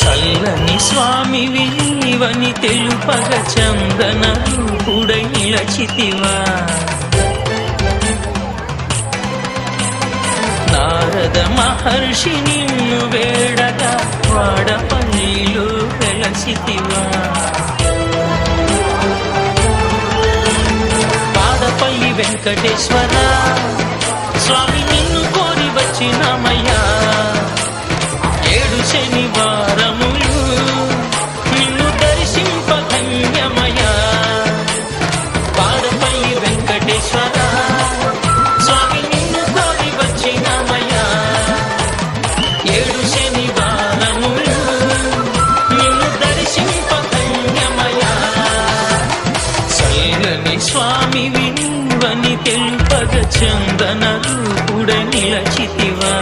చల్లని స్వామి వివని తెలుపగ చందన రూపుడై నిలచితివా. నారద మహర్షి నిన్ను వేడగా వాడపల్లిలో వెలసితివా. పాదపల్లి వెంకటేశ్వర స్వామి నిన్ను కోరి వచ్చినమయ్యా శనివారములు నిన్ను దర్శింప ధన్యమయ్యా పాదపల్లి వెంకటేశ్వర స్వామి నిన్ను కోరి వచ్చినమయ్యా ఏడు శనివారములు నిన్ను దర్శింప ధన్యమయ్యా చల్లని స్వామి వినువని తెలుపగ చందన రూపుడ నిలచితివా.